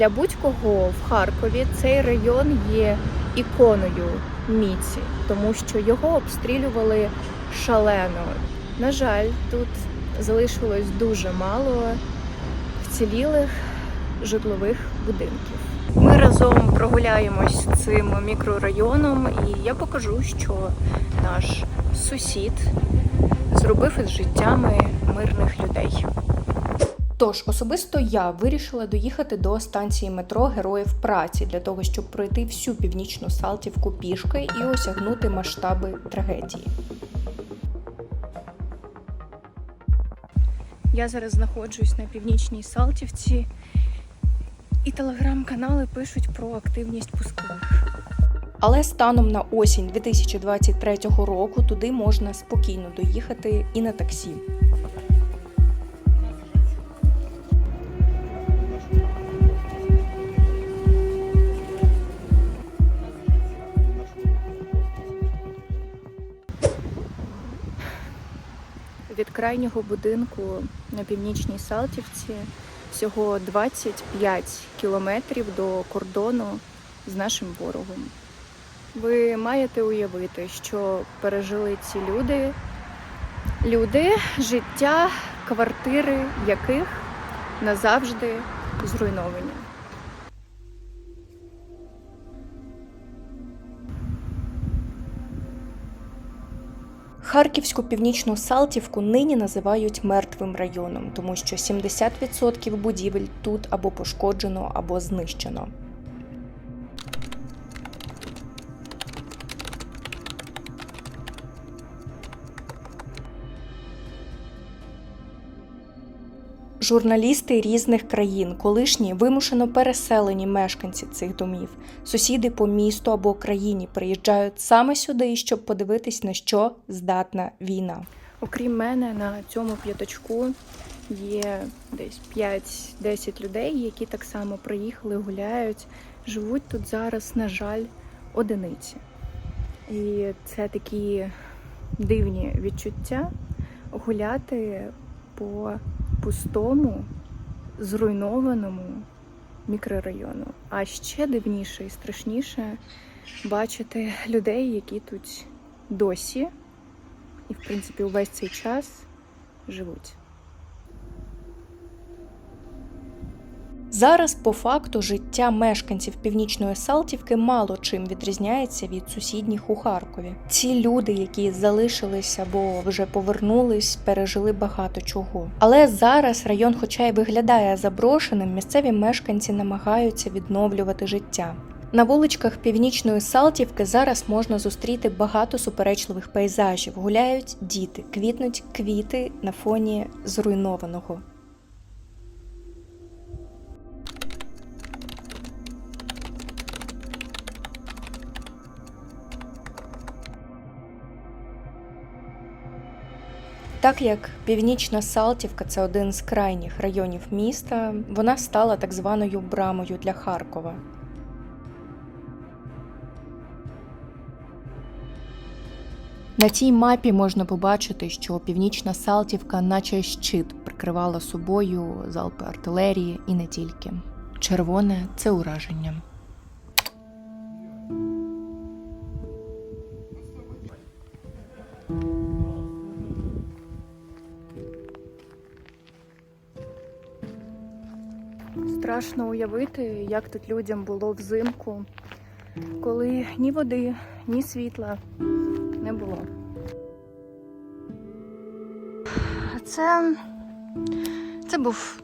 Для будь-кого в Харкові цей район є іконою міці, тому що його обстрілювали шалено. На жаль, тут залишилось дуже мало вцілілих житлових будинків. Ми разом прогуляємось цим мікрорайоном, і я покажу, що наш сусід зробив із життями мирних людей. Тож особисто я вирішила доїхати до станції метро Героїв праці для того, щоб пройти всю північну Салтівку пішки і осягнути масштаби трагедії. Я зараз знаходжусь на північній Салтівці, і телеграм-канали пишуть про активність пускових. Але станом на осінь 2023 року туди можна спокійно доїхати і на таксі. Від крайнього будинку на північній Салтівці всього 25 кілометрів до кордону з нашим ворогом. Ви маєте уявити, що пережили ці люди, люди, життя, квартири яких назавжди зруйновані. Харківську північну Салтівку нині називають мертвим районом, тому що 70% будівель тут або пошкоджено, або знищено. Журналісти різних країн, колишні вимушено переселені мешканці цих домів, сусіди по місту або країні приїжджають саме сюди, щоб подивитись, на що здатна війна. Окрім мене, на цьому п'ятачку є десь 5-10 людей, які так само приїхали, гуляють, живуть тут зараз, на жаль, одиниці. І це такі дивні відчуття гуляти по пустому, зруйнованому мікрорайону. А ще дивніше і страшніше бачити людей, які тут досі і, в принципі, увесь цей час живуть. Зараз, по факту, життя мешканців північної Салтівки мало чим відрізняється від сусідніх у Харкові. Ці люди, які залишились або вже повернулись, пережили багато чого. Але зараз район, хоча й виглядає заброшеним, місцеві мешканці намагаються відновлювати життя. На вуличках північної Салтівки зараз можна зустріти багато суперечливих пейзажів. Гуляють діти, квітнуть квіти на фоні зруйнованого. Так як Північна Салтівка це один з крайніх районів міста, вона стала так званою брамою для Харкова. На цій мапі можна побачити, що Північна Салтівка, наче щит, прикривала собою залпи артилерії і не тільки. Червоне це ураження. Страшно уявити, як тут людям було взимку, коли ні води, ні світла не було. Це, це був,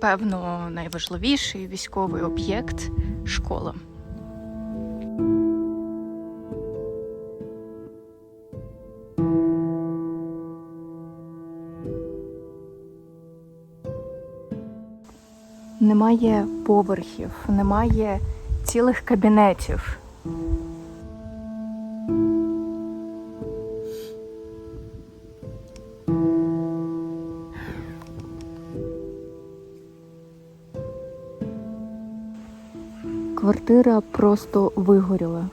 певно, найважливіший військовий об'єкт школа. Немає поверхів, немає цілих кабінетів. Квартира просто вигоріла.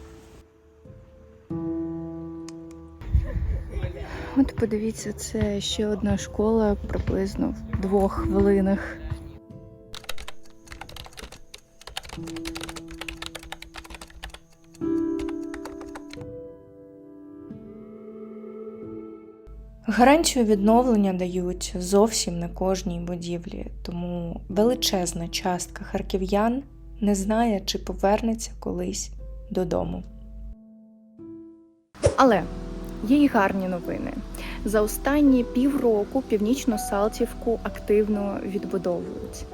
От подивіться, це ще одна школа приблизно в двох хвилинах Гарантію відновлення дають зовсім не кожній будівлі, тому величезна частка харків'ян не знає, чи повернеться колись додому. Але є й гарні новини. За останні півроку північну Салтівку активно відбудовують.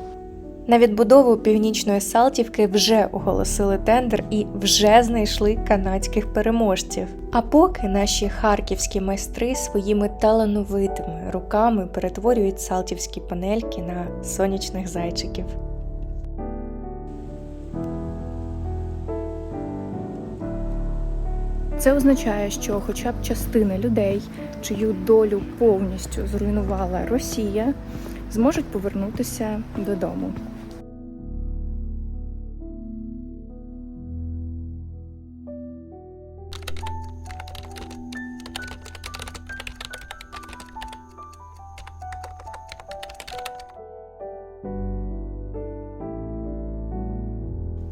На відбудову північної Салтівки вже оголосили тендер і вже знайшли канадських переможців. А поки наші харківські майстри своїми талановитими руками перетворюють салтівські панельки на сонячних зайчиків. Це означає, що хоча б частина людей, чию долю повністю зруйнувала Росія, зможуть повернутися додому.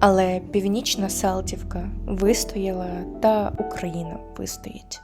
Але північна Салтівка вистояла, та Україна вистоїть.